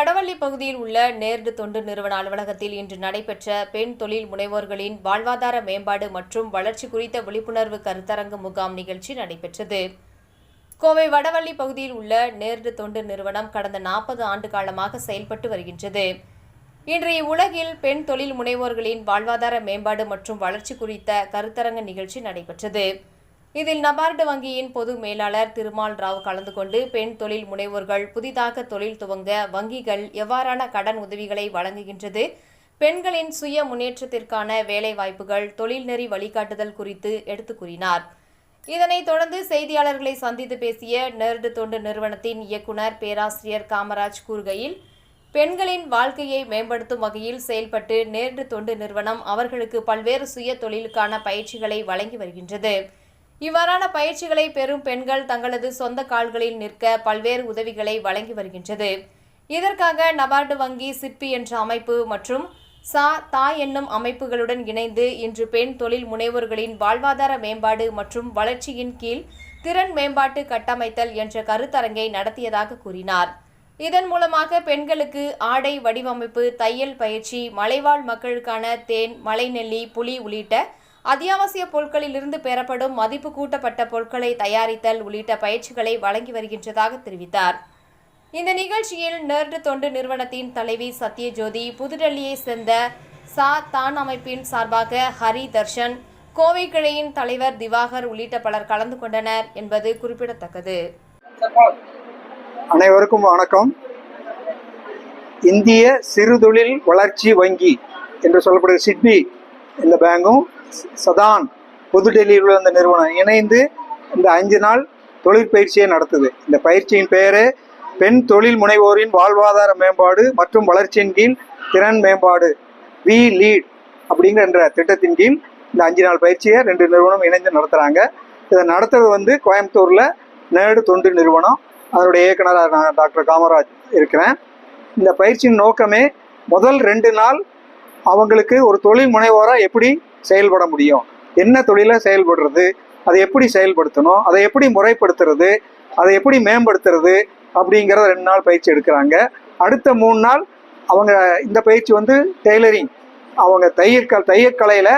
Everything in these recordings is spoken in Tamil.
வடவள்ளி பகுதியில் உள்ள நேர்டு தொண்டு நிறுவன அலுவலகத்தில் இன்று நடைபெற்ற பெண் தொழில் முனைவோர்களின் வாழ்வாதார மேம்பாடு மற்றும் வளர்ச்சி குறித்த விழிப்புணர்வு கருத்தரங்கு முகாம் நிகழ்ச்சி நடைபெற்றது. கோவை வடவள்ளி பகுதியில் உள்ள நேர்டு தொண்டு நிறுவனம் கடந்த நாற்பது ஆண்டு காலமாக செயல்பட்டு வருகின்றது. இன்றைய உலகில் பெண் தொழில் முனைவோர்களின் வாழ்வாதார மேம்பாடு மற்றும் வளர்ச்சி குறித்த கருத்தரங்க நிகழ்ச்சி நடைபெற்றது. இதில் நபார்டு வங்கியின் பொது மேலாளர் திருமால் ராவ் கலந்து கொண்டு பெண் தொழில் முனைவோர்கள் புதிதாக தொழில் துவங்க வங்கிகள் எவ்வாறான கடன் உதவிகளை வழங்குகின்றது? பெண்களின் சுய முன்னேற்றத்திற்கான வேலைவாய்ப்புகள் தொழில்நெறி வழிகாட்டுதல் குறித்து எடுத்துக் கூறினார். இதனைத் தொடர்ந்து செய்தியாளர்களை சந்தித்து பேசிய நெர்டு தொண்டு நிறுவனத்தின் இயக்குனர் பேராசிரியர் காமராஜ் கூறுகையில் பெண்களின் வாழ்க்கையை மேம்படுத்தும் வகையில் செயல்பட்டு நேர்டு தொண்டு நிறுவனம் அவர்களுக்கு பல்வேறு சுய தொழிலுக்கான பயிற்சிகளை வழங்கி வருகின்றது. இவ்வாறான பயிற்சிகளை பெறும் பெண்கள் தங்களது சொந்த கால்களில் நிற்க பல்வேறு உதவிகளை வழங்கி வருகின்றது. இதற்காக நபார்டு வங்கி சிற்பி என்ற அமைப்பு மற்றும் சா தா என்னும் அமைப்புகளுடன் இணைந்து இன்று பெண் தொழில் முனைவோர்களின் வாழ்வாதார மேம்பாடு மற்றும் வளர்ச்சியின் கீழ் திறன் மேம்பாட்டு கட்டமைத்தல் என்ற கருத்தரங்கை நடத்தியதாக கூறினார். இதன் மூலமாக பெண்களுக்கு ஆடை வடிவமைப்பு தையல் பயிற்சி மலைவாழ் மக்களுக்கான தேன் மலைநெல்லி புலி உள்ளிட்ட அத்தியாவசிய பொருட்களிலிருந்து பெறப்படும் மதிப்பு கூட்டப்பட்ட பொருட்களை தயாரித்தல் உள்ளிட்ட பயிற்சிகளை வழங்கி வருகின்றதாக தெரிவித்தார். இந்த நிகழ்ச்சியில் நெர்டு தொண்டு நிறுவனத்தின் தலைவி சத்யஜோதி புதுடெல்லியை சேர்ந்த சா தான் அமைப்பின் சார்பாக ஹரி தர்ஷன் கோவை கிளையின் தலைவர் திவாகர் உள்ளிட்ட பலர் கலந்து கொண்டனர் என்பது குறிப்பிடத்தக்கது. அனைவருக்கும் வணக்கம். இந்திய சிறுதொழில் வளர்ச்சி வங்கி என்று சொல்லப்படுகிற சிட்பி இந்த பேங்கும் சதான் புதுடெல்லியில் உள்ள இந்த நிறுவனம் இணைந்து இந்த அஞ்சு நாள் தொழிற்பயிற்சியை நடத்துது. இந்த பயிற்சியின் பெயரே பெண் தொழில் முனைவோரின் வாழ்வாதார மேம்பாடு மற்றும் வளர்ச்சியின் கீழ் திறன் மேம்பாடு வி லீட் அப்படிங்கிற என்ற திட்டத்தின் கீழ் இந்த அஞ்சு நாள் பயிற்சியை ரெண்டு நிறுவனம் இணைந்து நடத்துகிறாங்க இதை நடத்துறது வந்து கோயம்புத்தூரில் நேடு தொண்டு நிறுவனம். அதனுடைய இயக்குனராக நான் டாக்டர் காமராஜ் இருக்கிறேன். இந்த பயிற்சியின் நோக்கமே முதல் ரெண்டு நாள் அவங்களுக்கு ஒரு தொழில் முனைவோராக எப்படி செயல்பட முடியும். என்ன தொழிலை செயல்படுறது அதை எப்படி செயல்படுத்தணும் அதை எப்படி முறைப்படுத்துறது அதை எப்படி மேம்படுத்துறது அப்படிங்கிறத ரெண்டு நாள் பயிற்சி எடுக்கிறாங்க. அடுத்த மூணு நாள் அவங்க இந்த பயிற்சி வந்து டெய்லரிங். அவங்க தையற்க தையக்கலையில்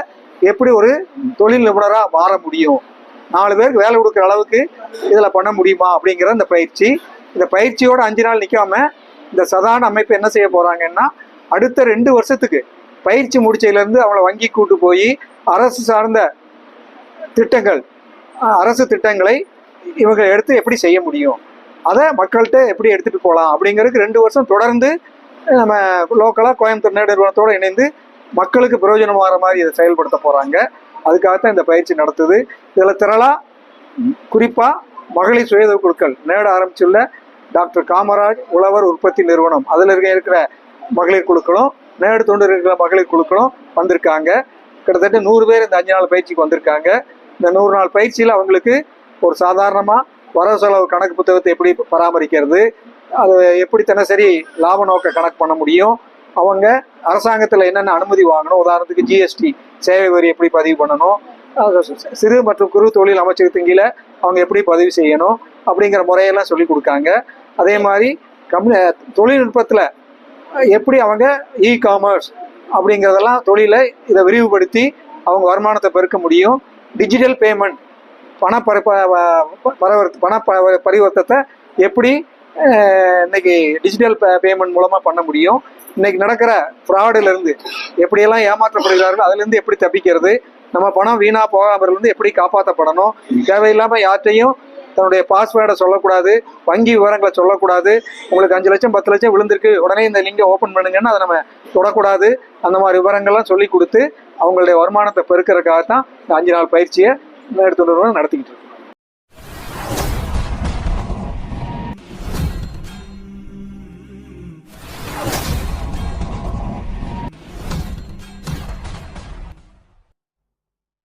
எப்படி ஒரு தொழில் நிபுணராக மாற முடியும். நாலு பேருக்கு வேலை கொடுக்குற அளவுக்கு இதில் பண்ண முடியுமா அப்படிங்கிற இந்த பயிற்சி. இந்த பயிற்சியோட அஞ்சு நாள் நிற்காம இந்த சதான அமைப்பு என்ன செய்ய போகிறாங்கன்னா அடுத்த ரெண்டு வருஷத்துக்கு பயிற்சி முடிச்சதுலேருந்து அவங்கள வங்கி கூட்டு போய் அரசு சார்ந்த திட்டங்கள் அரசு திட்டங்களை இவங்க எடுத்து எப்படி செய்ய முடியும்? அதை மக்கள்கிட்ட எப்படி எடுத்துகிட்டு போகலாம்? அப்படிங்கிறதுக்கு ரெண்டு வருஷம் தொடர்ந்து நம்ம லோக்கலாக கோயம்புத்தூர் நேரு நிறுவனத்தோடு இணைந்து மக்களுக்கு பிரயோஜனமாகிற மாதிரி இதை செயல்படுத்த போகிறாங்க அதுக்காகத்தான் இந்த பயிற்சி நடத்துது. இதில் திரளாக குறிப்பாக மகளிர் சுயதவு குழுக்கள் நேட ஆரம்பிச்சுள்ள டாக்டர் காமராஜ் உழவர் உற்பத்தி நிறுவனம். அதில் இருக்க இருக்கிற மகளிர் குழுக்களும் நேடு தொண்டு இருக்கிற மகளிர் குழுக்களும் வந்திருக்காங்க. கிட்டத்தட்ட நூறு பேர் இந்த அஞ்சு நாள் பயிற்சிக்கு வந்திருக்காங்க. இந்த நூறு நாள் பயிற்சியில் அவங்களுக்கு ஒரு சாதாரணமாக வரவு செலவு கணக்கு புத்தகத்தை எப்படி பராமரிக்கிறது அது எப்படி தினசரி லாப நோக்க கணக்கு பண்ண முடியும் அவங்க அரசாங்கத்தில் என்னென்ன அனுமதி வாங்கணும் உதாரணத்துக்கு ஜிஎஸ்டி சேவை வரி எப்படி பதிவு பண்ணணும் சிறு மற்றும் குறு தொழில் அமைச்சகத்தின் கீழே அவங்க எப்படி பதிவு செய்யணும் அப்படிங்கிற முறையெல்லாம் சொல்லி கொடுக்காங்க. அதே மாதிரி கம்யூ தொழில்நுட்பத்தில் எப்படி அவங்க இ காமர்ஸ் அப்படிங்கிறதெல்லாம் தொழிலை இதை விரிவுபடுத்தி அவங்க வருமானத்தை பெருக்க முடியும். டிஜிட்டல் பேமெண்ட் பண பர பரவர்த்த பண ப- பரிவர்த்தத்தை எப்படி இன்னைக்கு டிஜிட்டல் பேமெண்ட் மூலமாக பண்ண முடியும். இன்னைக்கு நடக்கிற ஃப்ராடுலேருந்து எப்படியெல்லாம் ஏமாற்றப்படுகிறார்கள் அதுலேருந்து எப்படி தப்பிக்கிறது நம்ம பணம் வீணாக போகாமல் இருந்து எப்படி காப்பாற்றப்படணும் தேவையில்லாமல் யார்கிட்டையும் தன்னுடைய பாஸ்வேர்டை சொல்லக்கூடாது வங்கி விவரங்களை சொல்லக்கூடாது. உங்களுக்கு அஞ்சு லட்சம் பத்து லட்சம் விழுந்திருக்கு. உடனே இந்த லிங்கை ஓப்பன் பண்ணுங்கன்னு அதை நம்ம தொடக்கூடாது. அந்த மாதிரி விவரங்கள்லாம் சொல்லி கொடுத்து அவங்களுடைய வருமானத்தை பெருக்கிறதுக்காக தான் இந்த அஞ்சு நாள் பயிற்சியை எடுத்துட்டு நடத்திக்கிட்டு இருக்கோம்.